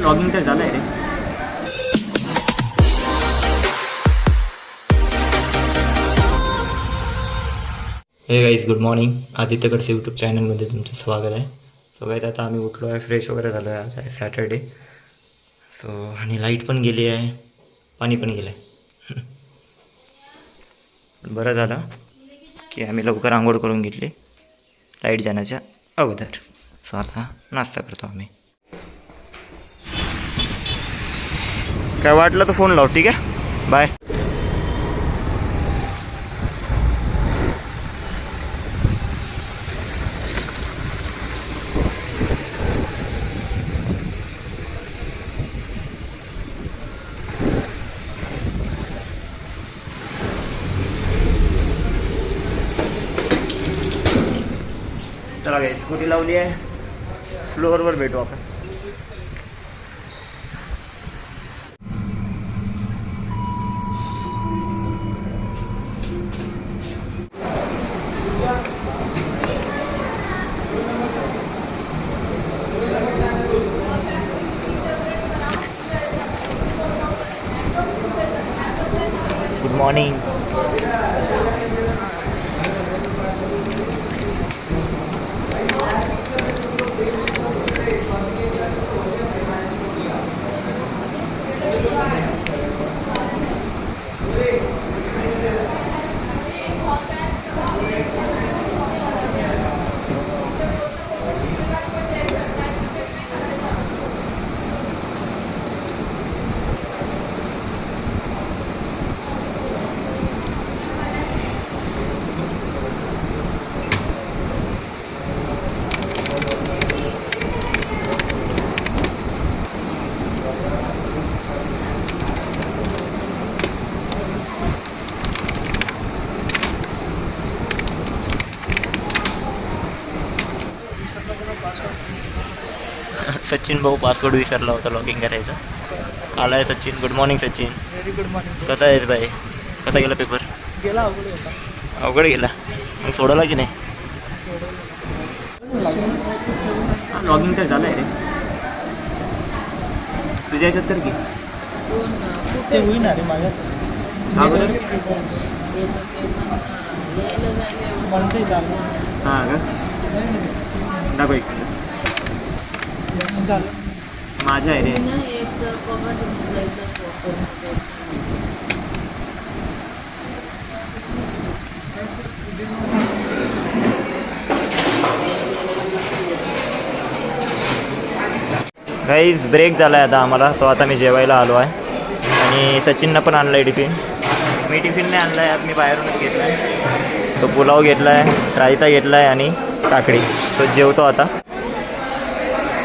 Logging तर झालं आहे रे. Hey guys good morning Aditya Kadse YouTube चॅनलमध्ये तुमचं स्वागत आहे. सो गाईज आता आम्ही उठलो आहे फ्रेश वगैरे झालो आहे. आज आहे सॅटर्डे सो आणि लाइट पण गेली आहे. पाणी पण गेलं आहे बरं झालं की आम्ही लवकर आंघोळ करून घेतली. लाइट जाण्याच्या अगोदर. सो आता नाश्ता करतो आम्ही. काय वाटलं तर फ़ोन लाव, ठीक आहे? बाय चला काय स्कूटी लावली आहे. फ्लोअरवर भेटू आपण. गुड मॉर्निंग सचिन भाऊ पासवर्ड विसरला होता लॉगिंग करायचा. आला आहे Sachin. Good morning Sachin. Very good morning कसा आहेस बाई कसा गेला पेपर गेला अवघड होता अवघड गेला. मग सोडवला की नाही? लॉगिंग तर झालं आहे रे? तुझ्या याच्यात तर की? ते होईन अरे माझ्या हा म्हणते चालू हां का? दाखव एक मिनिट. माझ्या आहे रे गाईज ब्रेक झाला आहे. आता आम्हाला. सो आता मी जेवायला आलो आहे. आणि सचिननं पण आणलं आहे टिफिन. मी टिफिन नाही आणला आहे आज मी बाहेरूनच घेतला आहे सो पुलाव घेतला आहे रायता घेतला आहे आणि काकडी. तो जेवतो आता.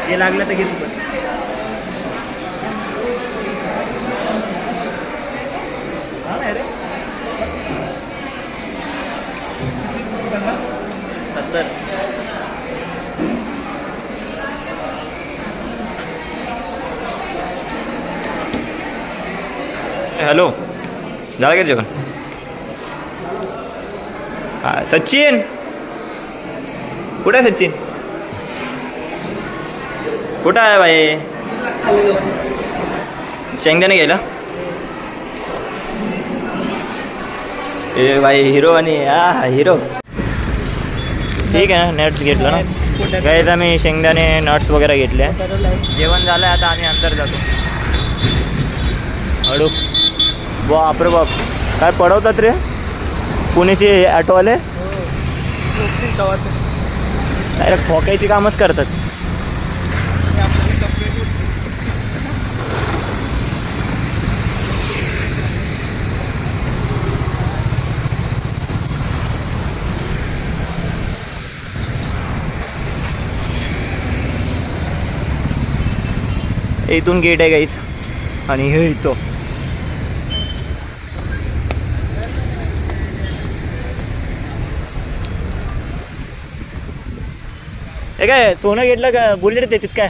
हे लागलं तर घेतो पण. सत्तर. हॅलो. झालं का जेवण? हा सचिन. कुठे आहे सचिन? कुठं आहे बाई? शेंगदाणे घ्यायला? ए बाई हिरो आणि हा हिरो ठीक आहे नट्स घेतलं ना. काही आम्ही शेंगदाणे नट्स वगैरे घेतले. जेवण झालं आता आम्ही अंदर जातो. हळू. बापरे बाप. काय पडवतात रे? पुण्याचे ऑटोवाले अरे ठोकायची कामच करतात. इथून गेट आहे गाईस आणि हे इथं. हे काय सोनं घेतलं का? बुलेट देतात काय?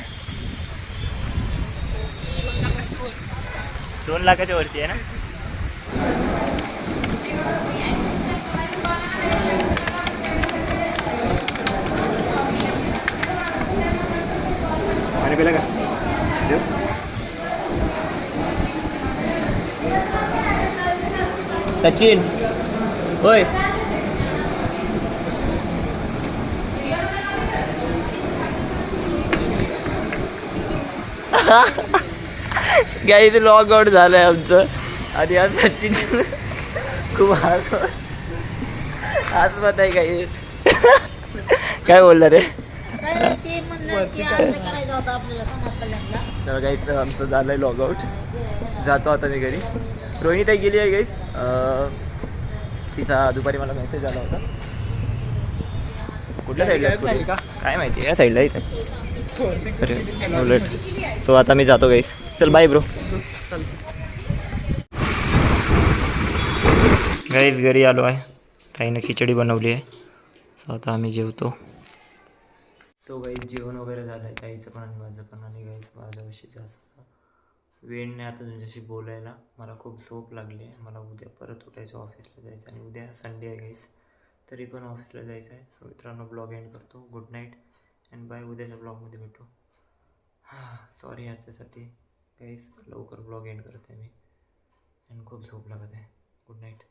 दोन लाखाच्या वरची आहे ना? सचिन. होय. गाईच लॉग आउट झालंय आमचं. आणि आज सचिन खूप हात हात मत आहे काही काय बोलणार रे? चला गाईस आमचं झालंय लॉग आउट जातो आता मी घरी. रोहिणी ताई गेली आहे गाईस तिचा दुपारी मला मेसेज आला होता. कुठल्या साईडला? काय माहिती या साईडला इथे. सो आता मी जातो गाईस चल बाय ब्रो गाईस घरी आलो आहे. ताईनं खिचडी बनवली आहे. सो आता आम्ही जेवतो. सो गाईस जेवण वगैरे झालं आहे ताईचं पण आणि माझं पण. आणि गाईस माझ्याविषयी जास्त. वेळ नाही आता तुमच्याशी बोलायला. मला खूप झोप लागली आहे. मला उद्या परत उठायचं ऑफिसला जायचं आणि उद्या संडे आहे गाईस तरी पण ऑफिसला जायचं आहे. सो मित्रांनो ब्लॉग एंड करतो. गुड नाईट अँड बाय उद्याच्या ब्लॉगमध्ये भेटू. हां सॉरी याच्यासाठी गाईस लवकर ब्लॉग एंड करते मी. अँड खूप झोप लागत आहे. Good night